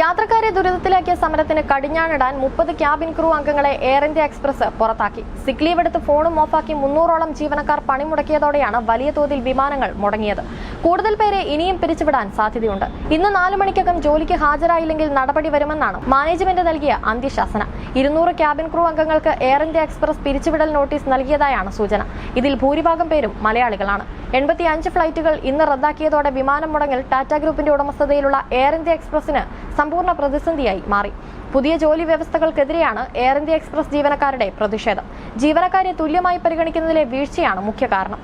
യാത്രക്കാരെ ദുരിതത്തിലാക്കിയ സമരത്തിന് കടിഞ്ഞാണിടാൻ മുപ്പത് ക്യാബിൻ ക്രൂ അംഗങ്ങളെ എയർ ഇന്ത്യ എക്സ്പ്രസ് പുറത്താക്കി. സിക്ക് ലീവ് എടുത്ത് ഫോണും ഓഫാക്കി മുന്നൂറോളം ജീവനക്കാർ പണിമുടക്കിയതോടെയാണ് വലിയ തോതിൽ വിമാനങ്ങൾ മുടങ്ങിയത്. കൂടുതൽ പേരെ ഇനിയും പിരിച്ചുവിടാൻ സാധ്യതയുണ്ട്. ഇന്ന് നാലു മണിക്കകം ജോലിക്ക് ഹാജരായില്ലെങ്കിൽ നടപടി വരുമെന്നാണ് മാനേജ്മെന്റ് നൽകിയ അന്ത്യശാസന. ഇരുന്നൂറ് ക്യാബിൻ ക്രൂ അംഗങ്ങൾക്ക് എയർ ഇന്ത്യ എക്സ്പ്രസ് പിരിച്ചുവിടൽ നോട്ടീസ് നൽകിയതായാണ് സൂചന. ഇതിൽ ഭൂരിഭാഗം പേരും മലയാളികളാണ്. എൺപത്തി അഞ്ച് ഫ്ലൈറ്റുകൾ ഇന്ന് റദ്ദാക്കിയതോടെ വിമാനം മുടങ്ങൽ ടാറ്റ ഗ്രൂപ്പിന്റെ ഉടമസ്ഥതയിലുള്ള എയർ ഇന്ത്യ എക്സ്പ്രസിന് സമ്പൂർണ പ്രതിസന്ധിയായി മാറി. പുതിയ ജോലി വ്യവസ്ഥകൾക്കെതിരെയാണ് എയർ ഇന്ത്യ എക്സ്പ്രസ് ജീവനക്കാരുടെ പ്രതിഷേധം. ജീവനക്കാരെ തുല്യമായി പരിഗണിക്കുന്നതിലെ വീഴ്ചയാണ് മുഖ്യ കാരണം.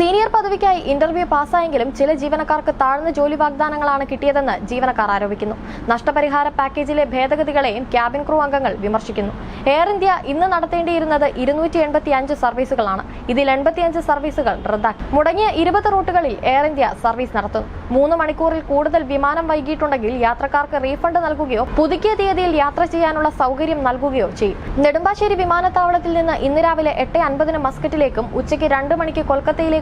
സീനിയർ പദവിക്കായി ഇന്റർവ്യൂ പാസ്സായെങ്കിലും ചില ജീവനക്കാർക്ക് താഴ്ന്ന ജോലി വാഗ്ദാനങ്ങളാണ് കിട്ടിയതെന്ന് ജീവനക്കാർ ആരോപിക്കുന്നു. നഷ്ടപരിഹാര പാക്കേജിലെ ഭേദഗതികളെയും ക്യാബിൻ ക്രൂ അംഗങ്ങൾ വിമർശിക്കുന്നു. എയർ ഇന്ത്യ ഇന്ന് നടത്തേണ്ടിയിരുന്നത് ഇരുന്നൂറ്റി എൺപത്തി അഞ്ച് സർവീസുകളാണ്. ഇതിൽ എൺപത്തിയഞ്ച് സർവീസുകൾ റദ്ദാക്കി. മുടങ്ങിയ ഇരുപത് റൂട്ടുകളിൽ എയർ ഇന്ത്യ സർവീസ് നടത്തുന്നു മൂന്ന് മണിക്കൂറിൽ കൂടുതൽ വിമാനം വൈകിയിട്ടുണ്ടെങ്കിൽ യാത്രക്കാർക്ക് റീഫണ്ട് നൽകുകയോ പുതുക്കിയ തീയതിയിൽ യാത്ര ചെയ്യാനുള്ള സൗകര്യം നൽകുകയോ ചെയ്യും. നെടുമ്പാശ്ശേരി വിമാനത്താവളത്തിൽ നിന്ന് ഇന്ന് രാവിലെ എട്ട് അൻപതിന് മസ്കറ്റിലേക്കും ഉച്ചയ്ക്ക് രണ്ട് മണിക്ക്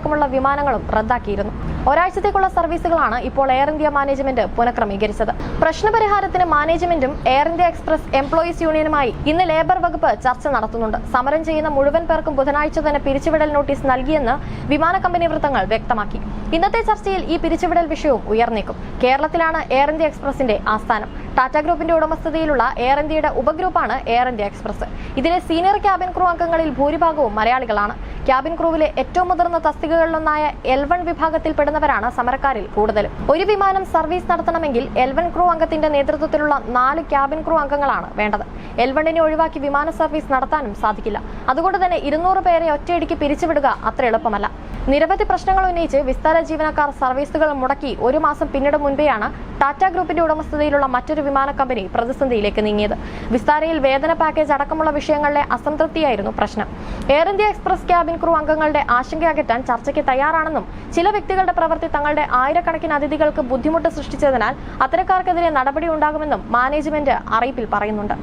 കൊൽക്കത്തയിലേക്കുമുള്ള വിമാനങ്ങളും റദ്ദാക്കിയിരുന്നു. ഒരാഴ്ചത്തേക്കുള്ള സർവീസുകളാണ് ഇപ്പോൾ എയർ ഇന്ത്യ മാനേജ്മെന്റ് പുനഃക്രമീകരിച്ചത്. പ്രശ്നപരിഹാരത്തിന് മാനേജ്മെന്റും എയർ ഇന്ത്യ എക്സ്പ്രസ് എംപ്ലോയീസ് യൂണിയനുമായി ഇന്ന് ലേബർ വകുപ്പ് ചർച്ച നടത്തുന്നുണ്ട്. സമരം ചെയ്യുന്ന മുഴുവൻ പേർക്കും ബുധനാഴ്ച തന്നെ പിരിച്ചുവിടൽ നോട്ടീസ് നൽകിയെന്ന് വിമാന കമ്പനി വൃത്തങ്ങൾ വ്യക്തമാക്കി. ഇന്നത്തെ ചർച്ചയിൽ ഈ പിരിച്ചുവിടൽ വിഷയവും ഉയർന്നേക്കും. കേരളത്തിലാണ് എയർ ഇന്ത്യ എക്സ്പ്രസിന്റെ ആസ്ഥാനം. ടാറ്റ ഗ്രൂപ്പിന്റെ ഉടമസ്ഥതയിലുള്ള എയർ ഇന്ത്യയുടെ ഉപഗ്രൂപ്പാണ് എയർ ഇന്ത്യ എക്സ്പ്രസ് ഇതിലെ സീനിയർ ക്യാബിൻ ക്രൂ അംഗങ്ങളിൽ ഭൂരിഭാഗവും മലയാളികളാണ്. ക്യാബിൻ ക്രൂവിലെ ഏറ്റവും മുതിർന്ന തസ്തികകളിലൊന്നായ എൽ വൺ വിഭാഗത്തിൽപ്പെടുന്നവരാണ് സമരക്കാരിൽ കൂടുതൽ ഒരു വിമാനം സർവീസ് നടത്തണമെങ്കിൽ എൽ വൺ ക്രൂ അംഗത്തിന്റെ നേതൃത്വത്തിലുള്ള നാല് ക്യാബിൻ ക്രൂ അംഗങ്ങളാണ് വേണ്ടത്. എൽ വണ്ണിനെ ഒഴിവാക്കി വിമാന സർവീസ് നടത്താനും സാധിക്കില്ല. അതുകൊണ്ട് തന്നെ ഇരുന്നൂറ് പേരെ ഒറ്റയടിക്ക് പിരിച്ചുവിടുക അത്ര എളുപ്പമല്ല. നിരവധി പ്രശ്നങ്ങൾ ഉന്നയിച്ച് വിസ്താര ജീവനക്കാർ സർവീസുകൾ മുടക്കി ഒരു മാസം പിന്നിട മുൻപെയാണ് ടാറ്റ ഗ്രൂപ്പിന്റെ ഉടമസ്ഥതയിലുള്ള മറ്റൊരു വിമാന കമ്പനി പ്രതിസന്ധിയിലേക്ക് നീങ്ങിയത്. വിസ്താരയിൽ വേതന പാക്കേജ് അടക്കമുള്ള വിഷയങ്ങളിലെ അസംതൃപ്തിയായിരുന്നു പ്രശ്നം. Air India Express cabin crew അംഗങ്ങളുടെ ആശങ്ക അകറ്റാൻ ചർച്ചയ്ക്ക് തയ്യാറാണെന്നും ചില വ്യക്തികളുടെ പ്രവൃത്തി തങ്ങളുടെ ആയിരക്കണക്കിന് അതിഥികൾക്ക് ബുദ്ധിമുട്ട് സൃഷ്ടിച്ചതിനാൽ അത്തരക്കാർക്കെതിരെ നടപടി ഉണ്ടാകുമെന്നും മാനേജ്മെന്റ് അറിയിപ്പിൽ പറയുന്നുണ്ട്.